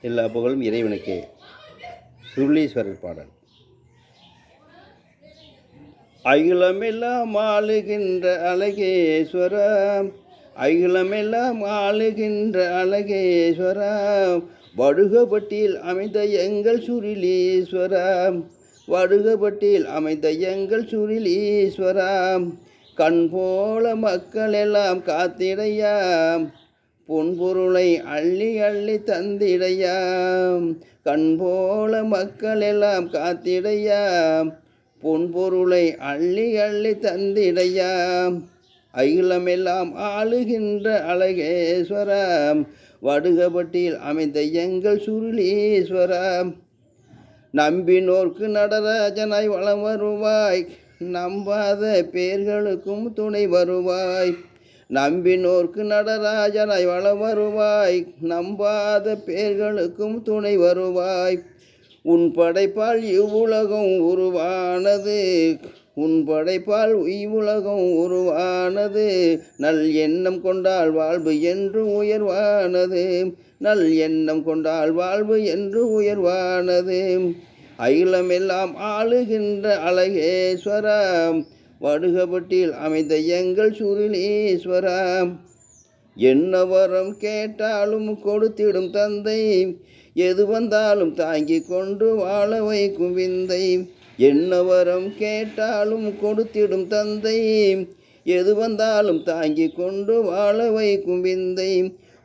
எல்லா புகழும் இறைவனுக்கே. சுருளீஸ்வரர் பாடல். அகிலமெல்லாம் ஆளுகின்ற அழகேஸ்வரம் அகிலமெல்லாம் ஆளுகின்ற அழகேஸ்வரம் வடுகப்பட்டியில் அமைந்த எங்கள் சுருளீஸ்வரம் வடுகப்பட்டியில் அமைந்த எங்கள் சுருளீஸ்வரம் கண் போல மக்கள் எல்லாம் காத்திடையாம். பொன்பொருளை அள்ளி அள்ளி தந்திடையாம். கண் போல மக்கள் எல்லாம் காத்திடையாம். பொன்பொருளை அள்ளி அள்ளி தந்திடையாம். அகிலமெல்லாம் ஆளுகின்ற அழகேஸ்வரம். வடுகபட்டியில் அமைந்த எங்கள் சுருளீஸ்வரம். நம்பினோர்க்கு நடராஜனாய் வளம் வருவாய். நம்பாத பேர்களுக்கும் துணை வருவாய். நம்பினோர்க்கு நடராஜனாய் வளம் வருவாய் நம்பாத பேர்களுக்கும் துணை வருவாய். உன் படைப்பால் இவ்வுலகம் உருவானது உன் படைப்பால் இவ்வுலகம் உருவானது. நல் எண்ணம் கொண்டால் வாழ்வு என்று உயர்வானது நல் எண்ணம் கொண்டால் வாழ்வு என்று உயர்வானது. அகிலமெல்லாம் ஆளுகின்ற அழகேஸ்வரம் வடுகபட்டில் அமைந்த எங்கள் சுருளீஸ்வரம் என்ன வரம் கேட்டாலும் கொடுத்திடும் தந்தை எது வந்தாலும் தாங்கி கொண்டு வாழ வைக்கும் விந்தை. என்ன வரம் கேட்டாலும் கொடுத்திடும் தந்தை எது வந்தாலும் தாங்கி கொண்டு வாழ வைக்கும் விந்தை.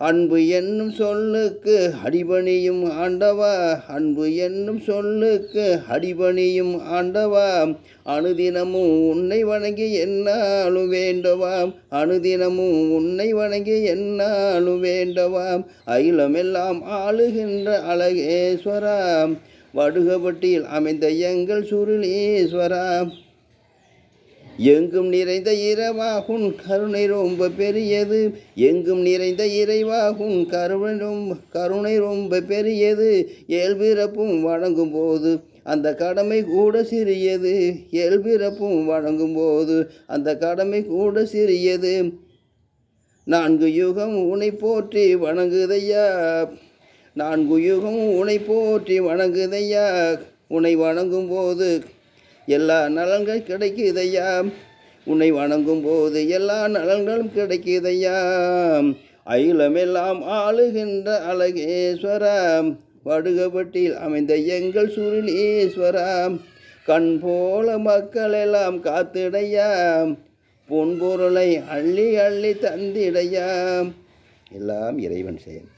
அன்பு என்னும் சொல்லுக்கு அடிபணியும் ஆண்டவா. அன்பு என்னும் சொல்லுக்கு அடிபணியும் ஆண்டவா. அனுதினமும் உன்னை வணங்கி என்னாலும் வேண்டவாம் அனுதினமும் உன்னை வணங்கி என்னாலும் வேண்டவாம் அகிலமெல்லாம் ஆளுகின்ற அழகேஸ்வரா. வடுகப்பட்டியில் அமைந்த எங்கள் சுருளீஸ்வரா. எங்கும் நிறைந்த இரவாகுன் கருணை ரொம்ப பெரியது. எங்கும் நிறைந்த இறைவாகும் கருணை ரொம்ப கருணை ரொம்ப பெரியது. ஏழ்பிறப்பும் வணங்கும் போது அந்த கடமை கூட சிறியது. ஏழ்பிறப்பும் வணங்கும் போது அந்த கடமை கூட சிறியது. நான்கு யுகம் உனை போற்றி வணங்குதையா? நான்கு யுகம் உனை போற்றி வணங்குதையா? உனை வணங்கும் போது எல்லா நலன்கள் கிடைக்குதையா உன்னை வணங்கும் போது எல்லா நலன்களும் கிடைக்குதையா அயிலமெல்லாம் ஆளுகின்ற அழகேஸ்வரம். வடுகப்பட்டில் அமைந்த எங்கள் சுருளீஸ்வரம். கண் போல மக்கள் எல்லாம் காத்திடையாம். பொன்பொருளை அள்ளி அள்ளி தந்திடையாம். எல்லாம் இறைவன் செயல்.